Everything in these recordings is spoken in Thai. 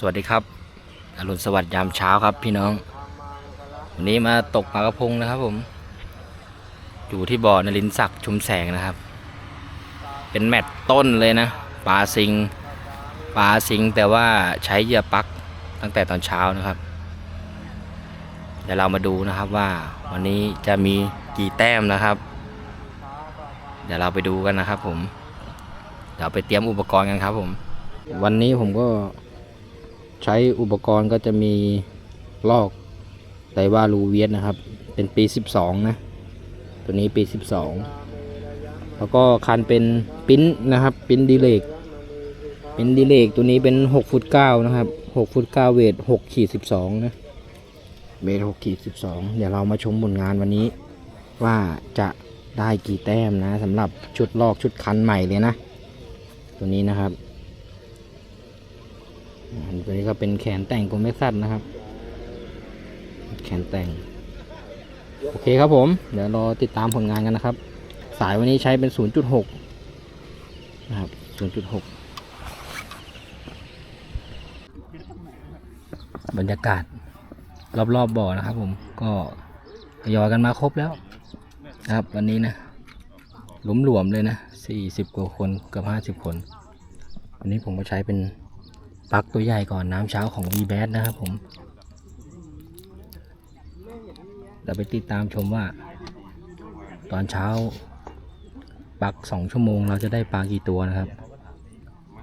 สวัสดีครับ อรุณสวัสดิ์ยามเช้าครับพี่น้อง วันนี้มาตกปลากระพงนะครับผม อยู่ที่บ่อนรินศักดิ์ชุมแสงนะครับ เป็นแมตช์ต้นเลยนะปลาซิงปลาซิงแต่ว่าใช้เหยื่อปักตั้งแต่ตอนเช้านะครับ เดี๋ยวเรามาดูนะครับว่าวันนี้จะมีกี่แต้มนะครับ เดี๋ยวเราไปดูกันนะครับผม เดี๋ยวไปเตรียมอุปกรณ์กันครับผม วันนี้ผมก็ ใช้อุปกรณ์ก็จะมีลอกไดว่าลูเวียสนะครับ เป็นปี 12 นะ ตัวนี้ปี 12 แล้วก็คันเป็นปิ้นนะครับ ปิ้นดีเลกปิ้นดีเลกตัวนี้เป็น6ฟุต9นะครับ6ฟุต9เวท6ขีด12 นะเวท6ขีด12 เดี๋ยวเรามาชมผลงานวันนี้ ว่าจะได้กี่แต้มนะสำหรับชุดลอกชุดคันใหม่เลยนะ ตัวนี้นะครับ ตัวนี้ก็เป็นแขนแต่งกลมเม็กซัดนะครับ แขนแต่ง โอเคครับผม เดี๋ยวรอติดตามผลงานกันนะครับ สายวันนี้ใช้เป็น 0.6 นะครับ 0.6 บรรยากาศ รอบๆบบ่อนะครับ ผมก็ทยอยกันมาครบแล้วนะครับ วันนี้นะหลุมหลวมๆเลยนะ 40 กว่าคนเกือบ50 คน วันนี้ผมก็ใช้เป็น ปลักตัวใหญ่ก่อนน้ำเช้าของ v b a t นะครับผม เราไปติดตามชมว่า ตอนเช้าปลั๊ก2ชั่วโมงเราจะได้ปลากี่ตัวนะครับ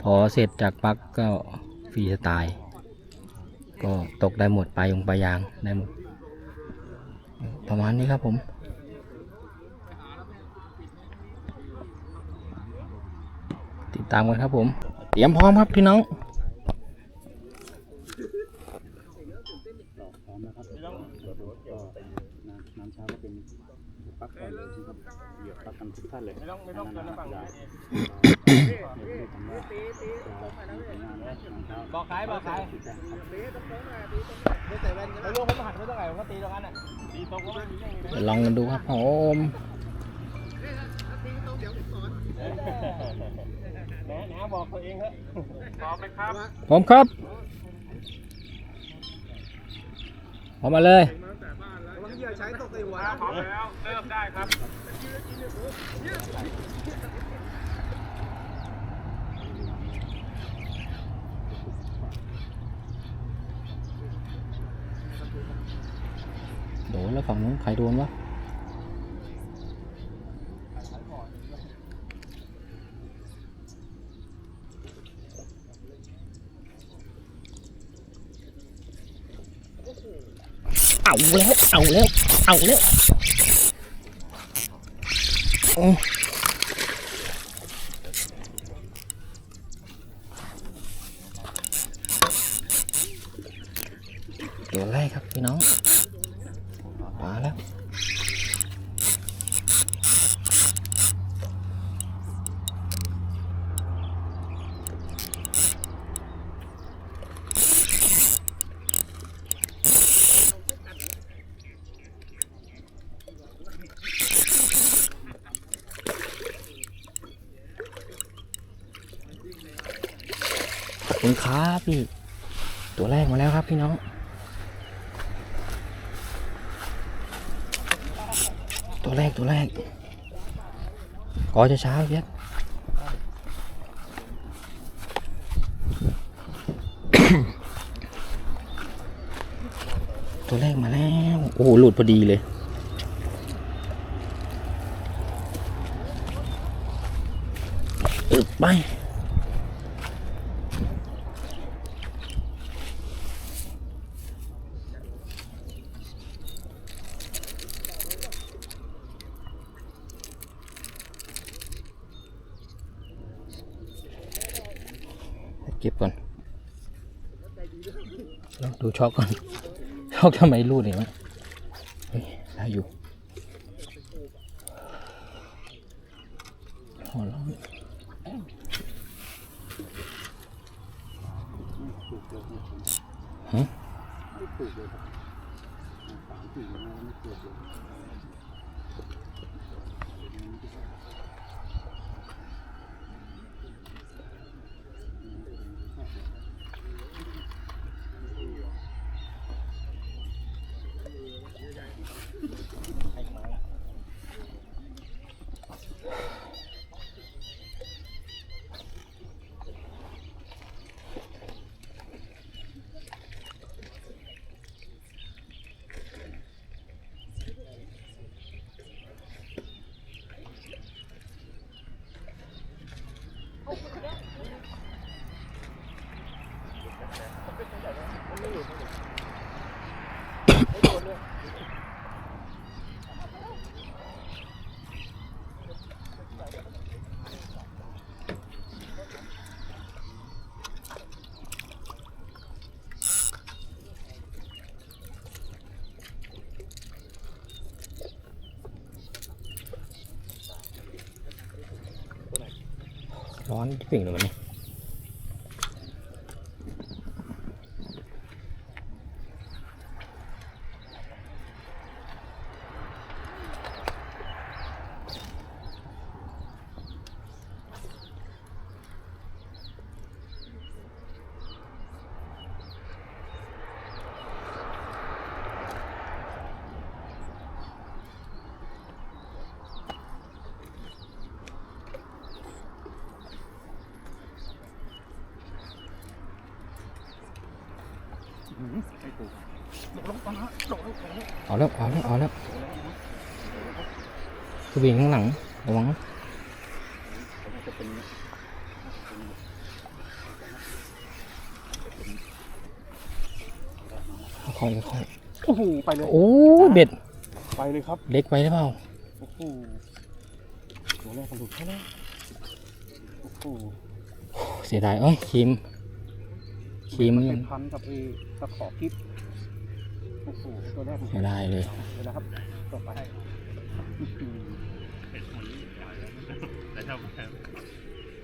พอเสร็จจากปลักก็ฟรีสไตล์ ก็ตกได้หมดปลายงปลายางได้หมด ประมาณนี้ครับผมติดตามกันครับผม เตรียมพร้อมครับพี่น้อง พร้อมนะครับก็น้ำน้ำเช้าก็เป็น ปักก่อนเลยนะครับเหยียบปักกันทุกท่านเลยไม่ต้องไม่ต้องกันฝั่งนี้บอกขายบอกขายไอ้ลูกเขาหักไม่ต้องไหนเขาตีตรงนั้นอะตีตรงก็ไม่มีอย่างนี้เดี๋ยวลองกันดูครับผมแหนแหนบอกตัวเองเถอะพร้อมไหมครับ ผมครับพร้อมมาเลย พร้อมแล้ว เริ่มได้ครับโดนแล้วฝั่งนู้นใครโดนวะ แล้ว เอาแล้ว เอาแล้วโอ้ตัวแรกครับพี่น้อง มาแล้ว ขอบ คุณครับพี่ ตัวแรกมาแล้วครับพี่น้องตัวแรกตัวแรกกอจะช้าเพียรตัวแรกมาแล้ว โอ้โห หลุดพอดีเลย อึบไป เก็บก่อนลอง ดูช็อกก่อนช็อกทำไมรูดเนี่ยวะเฮ้ยได้อยู่ ร้อนปิ่งเลยวันนี้ไอ้ปู่โดดลงตอนนั้นโดดลงตอนนั้น เอาแล้วเอาแล้วเอาแล้วคือวิ่งข้างหลังระวังนะจะเป็นค่อยๆค่อยโอ้โหไปเลยๆโอ้เบ็ดไปเลยครับ เล็กไปหรือเปล่าโอ้โหตัวแรกมันหลุดแค่แล้วโอ้โหเสียดายเอ้ยครีม ครีมมันเป็นพันกับไอ้ตะขอกิ๊บโอ้โหตัวแรกมันเสียดายเลยเดี๋ยวนะครับต่อไปอื้อหือ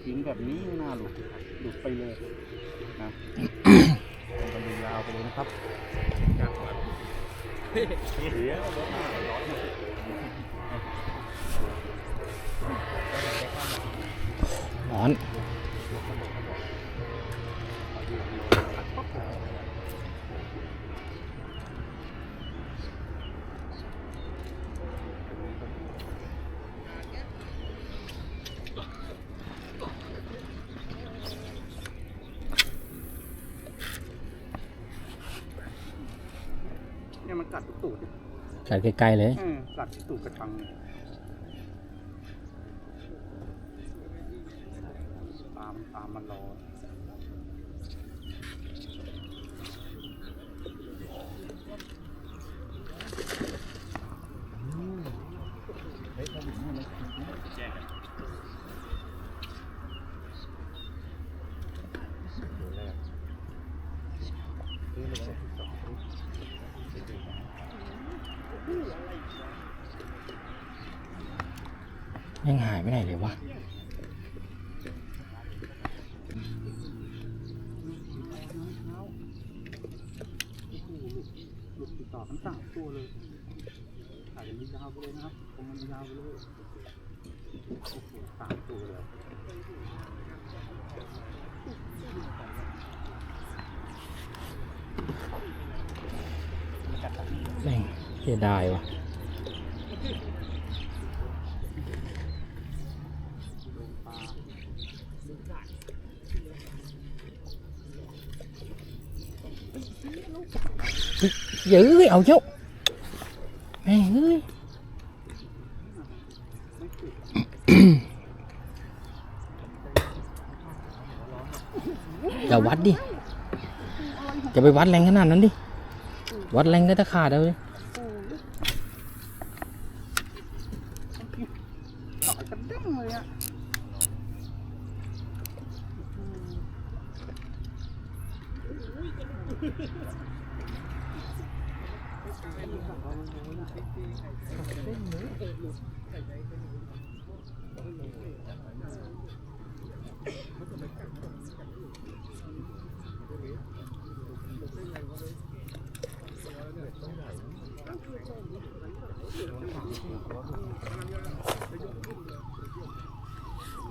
ทิ้งแบบนี้ไม่น่าหลุดหลุดไปเลยนะมันดูยาวไปเลยนะครับเดี๋ยวรถหน้าร้อนหมดร้อน เนี่ยมันกัดทุกตูดเนี่ย กัดไกลๆเลยเออกัดที่ตูดกระชังตามตามมันรอ ยังหายไม่ไหนเลยวะลุดติดต่อทั้งสามตัวเลยถ่ายกันยาวไปเลยนะครับผมมันยาวไปเลยโอ้โหสามตัวเลย แม่ง เสียดายว่ะเฮ้ยอะเอาเจ้าแม่เอ้ยอย่าวัดดิ จะไปวัดแรงขนาดนั้นดิ วัดแรงก็จะขาดเลย ต่อยกันเด้งเลยอะ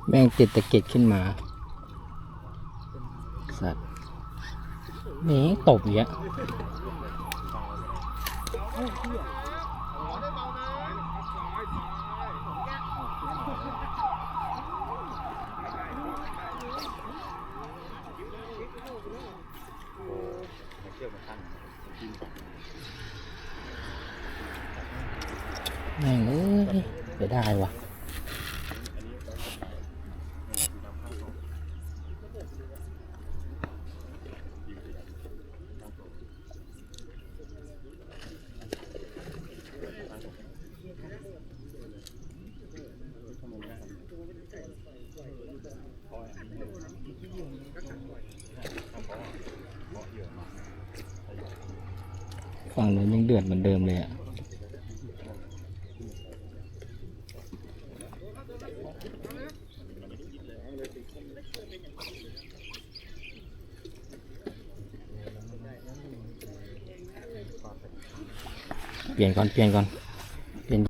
แม่งติดตะเกียบขึ้นมา สัตว์นี่ตบเยอะแม่งเอ้ยเสียดายว่ะ ฝั่งนู้นยังเดือดเหมือนเดิมเลยอะเปลี่ยนก่อนเปลี่ยนก่อน